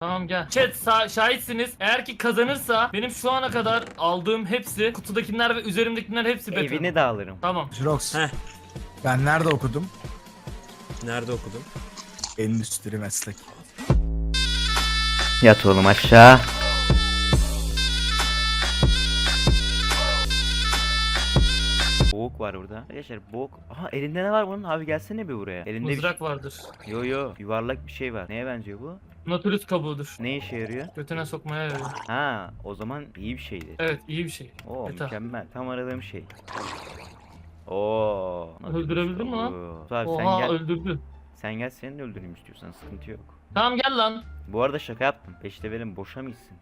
Tamam gel. Chat sa- şahitsiniz. Eğer ki kazanırsa benim şu ana kadar aldığım hepsi kutudakiler ve üzerimdekiler hepsi beton. Evini de alırım. Tamam. Jirox. Heh. Ben nerede okudum? Nerede okudun? Endüstri meslek. Yat oğlum aşağı. Boğuk var burada. Arkadaşlar boğuk. Aha elinde ne var bunun? Abi gelsene bir buraya. Elinde bir Mızrak vardır. şey. Yo yo yuvarlak bir şey var. Neye benziyor bu? Nautilus kabuğudur. Ne işe yarıyor? Götüne sokmaya yarıyor. Ha o zaman iyi bir şeydir. Evet iyi bir şey. Oo Beta. mükemmel. Tam aradığım şey. Oo. Öldürebildin mi lan? Oo. Abi sen Oha gel. öldürdü. Sen gel seni de öldüreyim istiyorsan sıkıntı yok. Tamam gel lan. Bu arada şaka yaptım. Beşte verin boşa mı gitsin?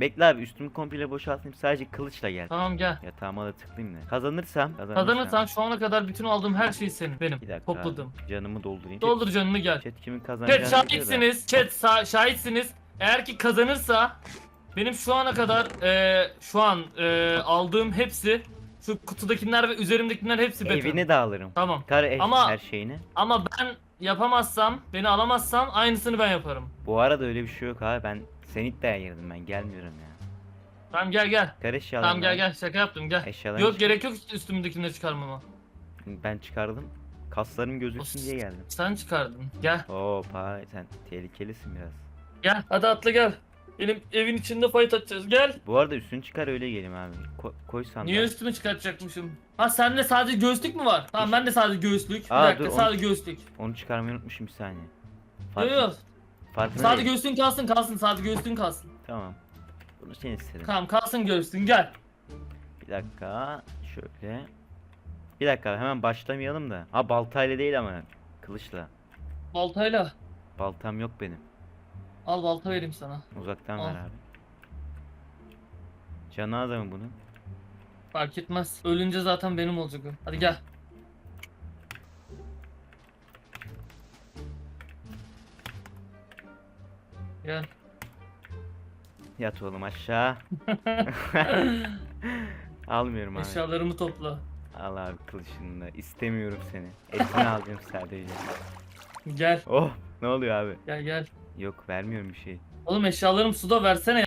Bekle abi üstümü komple boşaltayım sadece kılıçla gel. Tamam gel. Yatağıma da tıklayayım da. Kazanırsam, kazanırsam. Kazanırsan şu ana kadar bütün aldığım her şey senin. Benim. Bir dakika. Topladım. abi, Canımı doldurayım. Doldur canını gel. Chat kimin kazanacağını Chat biliyor da. şahitsiniz. Chat sa- şahitsiniz. Eğer ki kazanırsa benim şu ana kadar eee, şu an eee, aldığım hepsi şu kutudakiler ve üzerimdekiler hepsi beton. Evini de alırım. Tamam. Kar eş Ama- her şeyini. Ama ben yapamazsam, beni alamazsan aynısını ben yaparım. Bu arada öyle bir şey yok abi. Ben sen iddiaya girdim ben gelmiyorum ya. Tamam gel gel. Kar eşyalarını Tamam gel gel şaka yaptım gel. Eşyalarını Yok çık- gerek yok üstümdekileri çıkarmama. Ben çıkardım. Kaslarım gözüksün diye geldim. Sen çıkardın. Gel Hoppa sen tehlikelisin biraz. gel hadi atla gel. Benim evin içinde fight atacağız gel. Bu arada üstünü çıkar öyle geleyim abi. Ko- koy sandığa. Niye üstümü çıkartacakmışım? Ha sende sadece göğüslük mü var? Tamam ben de sadece göğüslük. Bir Aa, dakika dur, onu- sadece göğüslük. Onu çıkarmayı unutmuşum bir saniye. Yok Farkın- yok. Farkında Sadece göğüslüğün kalsın kalsın sadece göğüslüğün kalsın. Tamam. Bunu sen istedin. Tamam kalsın göğüslüğün gel. Bir dakika. Şöyle. Bir dakika hemen başlamayalım da. Ha baltayla değil ama kılıçla. Baltayla. Baltam yok benim. Al balta vereyim sana. Uzaktan Al. ver abi. Canı adamı bunun. Fark etmez. Ölünce zaten benim olacak o. Hadi gel. Gel. Yat oğlum aşağı. Almıyorum abi. Eşyalarımı topla. Al abi kılıçını da. İstemiyorum seni. Etini alacağım sadece. Gel. Oh ne oluyor abi? Gel gel. Yok vermiyorum bir şey. Oğlum eşyalarım suda versene.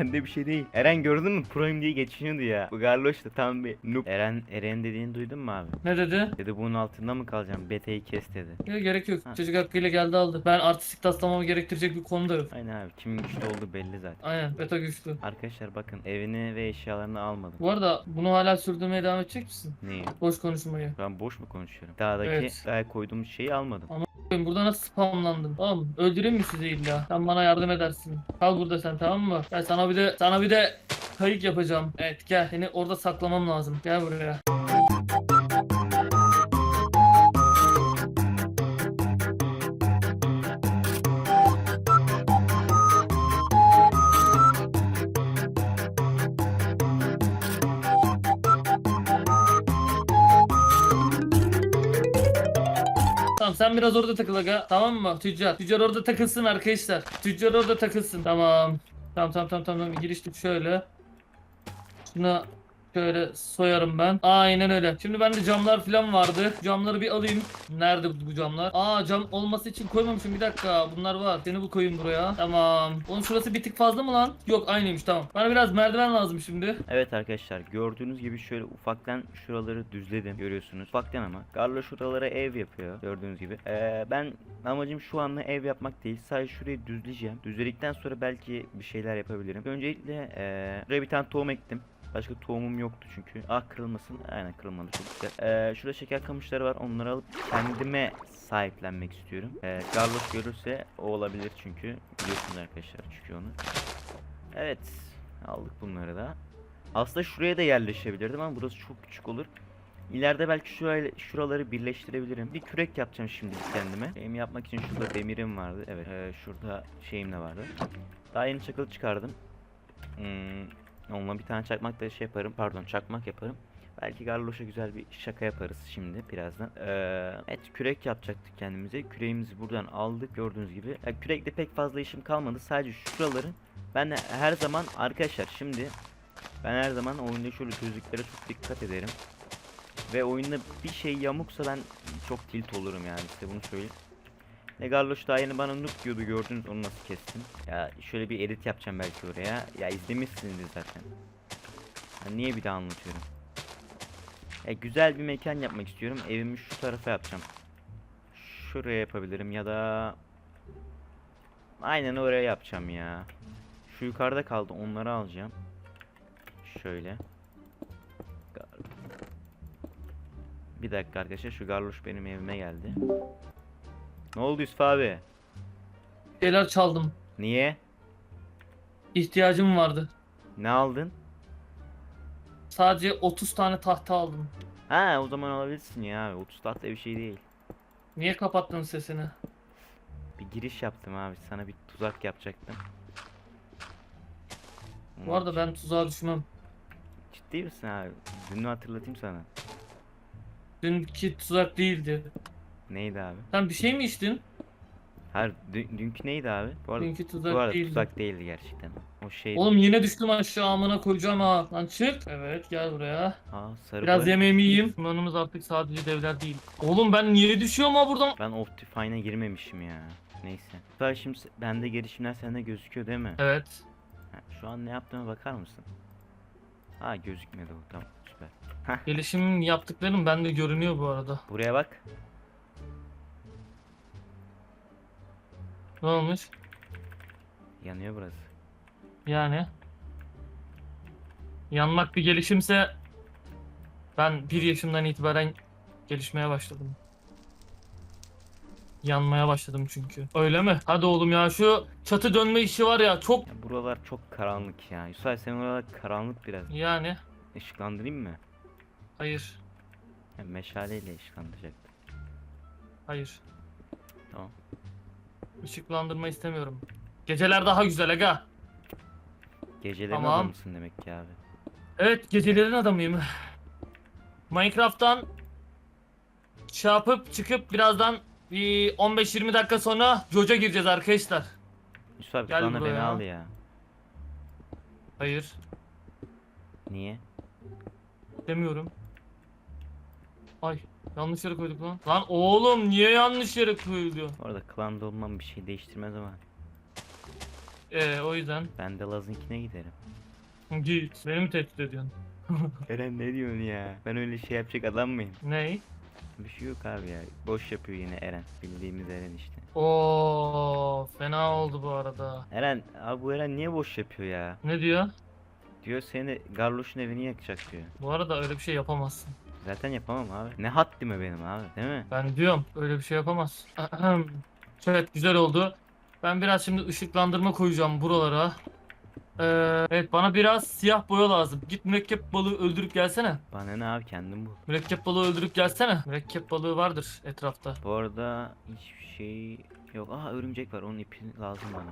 Bende bir şey değil. Eren gördün mü? Pro'yum diye geçiniyordu ya. Bu Garloş da tam bir noob. Eren, Eren dediğini duydun mu abi? Ne dedi? Dedi bunun altında mı kalacağım? Beta'yı kes dedi. Ya gerek yok. Ha. Çocuk hakkıyla geldi aldı. Ben artistik taslamamı gerektirecek bir konuda yok. Aynen abi. Kimin güçlü olduğu belli zaten. Aynen beta güçlü. Arkadaşlar bakın evini ve eşyalarını almadım. Bu arada bunu hala sürdürmeye devam edecek misin? Neyi? Boş konuşmayı. Ben boş mu konuşuyorum? Dağdaki Evet. dağa koyduğumuz şeyi almadım. Oğlum, Burada nasıl spamlandım? Oğlum öldüreyim mi sizi illa? Sen bana yardım edersin. Kal burada sen tamam mı? Gel sana bir de sana bir de kayık yapacağım. Evet gel seni orada saklamam lazım. Gel buraya. Sen biraz orada takıl aga. Tamam mı? Tüccar. Tüccar orada takılsın arkadaşlar. Tüccar orada takılsın. Tamam. Tamam tamam tamam tamam. Giriştik şöyle. Şuna şöyle soyarım ben. Aynen öyle. Şimdi bende camlar falan vardı. Camları bir alayım. Nerede bu camlar? Aa cam olması için koymamışım. Bir dakika. Bunlar var. Seni bu koyayım buraya. Tamam. Onun şurası bir tık fazla mı lan? Yok aynıymış tamam. Bana biraz merdiven lazım şimdi. Evet arkadaşlar gördüğünüz gibi şöyle ufaktan şuraları düzledim görüyorsunuz. Ufaktan ama. Garlo şuralara ev yapıyor gördüğünüz gibi. Ee, ben amacım şu anda ev yapmak değil. Sadece şurayı düzleyeceğim. Düzledikten sonra belki bir şeyler yapabilirim. Öncelikle ee, buraya bir tane tohum ektim. Başka tohumum yoktu çünkü. Ah kırılmasın. Aynen kırılmadı çok güzel. Ee, şurada şeker kamışları var. Onları alıp kendime sahiplenmek istiyorum. Ee, Garlos görürse o olabilir çünkü. Biliyorsunuz arkadaşlar çünkü onu. Evet. Aldık bunları da. Aslında şuraya da yerleşebilirdim ama burası çok küçük olur. İleride belki şurayla, şuraları birleştirebilirim. Bir kürek yapacağım şimdi kendime. Benim yapmak için şurada demirim vardı. Evet. Ee, şurada şeyim de vardı. Daha yeni çakıl çıkardım. Hmm, onunla bir tane çakmak da şey yaparım. Pardon çakmak yaparım. Belki Garloş'a güzel bir şaka yaparız şimdi birazdan. Ee, evet kürek yapacaktık kendimize. Küreğimizi buradan aldık gördüğünüz gibi. Yani kürekte pek fazla işim kalmadı. Sadece şuraların ben her zaman arkadaşlar şimdi ben her zaman oyunda şöyle gözlüklere çok dikkat ederim. Ve oyunda bir şey yamuksa ben çok tilt olurum yani size bunu söyleyeyim. Ne Garloş daha yeni bana noob diyordu gördünüz onu nasıl kestim. Ya şöyle bir edit yapacağım belki oraya. Ya izlemişsinizdir zaten. Ya niye bir daha anlatıyorum. Ya güzel bir mekan yapmak istiyorum. Evimi şu tarafa yapacağım. Şuraya yapabilirim ya da Aynen oraya yapacağım ya. Şu yukarıda kaldı onları alacağım. Şöyle. Bir dakika arkadaşlar şu garloş benim evime geldi. Ne oldu Yusuf abi? Şeyler çaldım. Niye? İhtiyacım vardı. Ne aldın? Sadece 30 tane tahta aldım. Ha o zaman alabilirsin ya. 30 tahta bir şey değil. Niye kapattın sesini? Bir giriş yaptım abi. Sana bir tuzak yapacaktım. Bu arada ben tuzağa düşmem. Ciddi misin abi? Dünü hatırlatayım sana. Dünkü tuzak değildi. Neydi abi? Sen bir şey mi içtin? Hayır dün- dünkü neydi abi? Bu arada, Dünkü bu tuzak arada değildi. tuzak değildi gerçekten. O şey. Oğlum yine düştüm aşağı amına koyacağım ha. Lan çık. Evet gel buraya. Aa, sarı Biraz boya- yemeğimi yiyeyim. Kullanımız artık sadece devler değil. Oğlum ben niye düşüyorum ha buradan? Ben Optifine'a girmemişim ya. Neyse. Süper şimdi se- bende gelişimler sende gözüküyor değil mi? Evet. Ha, şu an ne yaptığıma bakar mısın? Ha gözükmedi o tamam süper. Gelişim yaptıklarım bende görünüyor bu arada. Buraya bak. Ne olmuş? Yanıyor burası. Yani. Yanmak bir gelişimse ben bir yaşımdan itibaren gelişmeye başladım. Yanmaya başladım çünkü. Öyle mi? Hadi oğlum ya şu çatı dönme işi var ya çok Ya buralar çok karanlık ya. Yusuf sen oralar karanlık biraz. yani. Işıklandırayım mı? Hayır. Ya meşaleyle ışıklandıracaktım. Hayır. Işıklandırma istemiyorum. Geceler daha güzel aga. Gecelerin Tamam. adamısın demek ki abi. Evet gecelerin adamıyım. Minecraft'tan yapıp çıkıp birazdan bir 15-20 dakika sonra Jojo gireceğiz arkadaşlar. Yusuf abi Gel klana beni buraya. al ya. Hayır Niye? demiyorum. Ay yanlış yere koyduk lan. Lan oğlum niye yanlış yere koyuluyor? Bu arada klanda olmam bir şey değiştirmez ama. Ee o yüzden Ben de Laz'ınkine giderim. git. Beni mi tehdit ediyorsun? Eren ne diyorsun ya? Ben öyle şey yapacak adam mıyım? Ney? Bir şey yok abi ya. Boş yapıyor yine Eren. Bildiğimiz Eren işte. Oo fena oldu bu arada. Eren abi bu Eren niye boş yapıyor ya? Ne diyor? Diyor seni Garloş'un evini yakacak diyor. Bu arada öyle bir şey yapamazsın. Zaten yapamam abi. Ne haddime benim abi değil mi? Ben diyorum öyle bir şey yapamaz. evet güzel oldu. Ben biraz şimdi ışıklandırma koyacağım buralara. Ee, evet bana biraz siyah boya lazım. Git mürekkep balığı öldürüp gelsene. Bana ne abi kendim bu. Mürekkep balığı öldürüp gelsene. Mürekkep balığı vardır etrafta. Bu arada hiçbir şey yok. Aa örümcek var onun ipi lazım bana.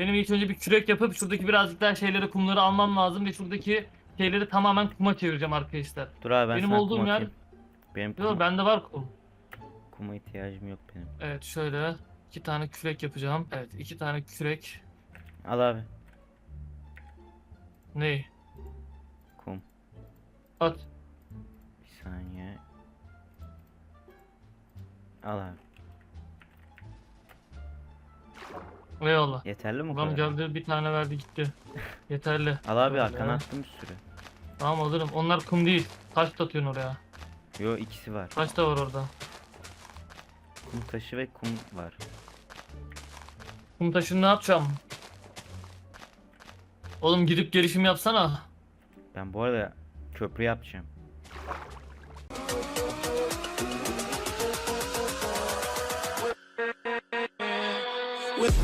Benim ilk önce bir kürek yapıp şuradaki birazcık daha şeyleri kumları almam lazım ve şuradaki şeyleri tamamen kuma çevireceğim arkadaşlar. Dur abi ben Benim sana olduğum kum yer- atayım. Benim kuma, Yok bende var kum. kuma ihtiyacım yok benim. Evet şöyle iki tane kürek yapacağım. Evet iki tane kürek. Al abi. Ne? Kum. At. Bir saniye. Al abi. Eyvallah. Yeterli mi Adam geldi bir tane verdi gitti. Yeterli. Al abi arkana attım bir sürü. Tamam alırım. Onlar kum değil. Taş da atıyorsun oraya. Yo ikisi var. Taş da var orada. Kum taşı ve kum var. Kum taşını ne yapacağım? Oğlum gidip gelişim yapsana. Ben bu arada köprü yapacağım. With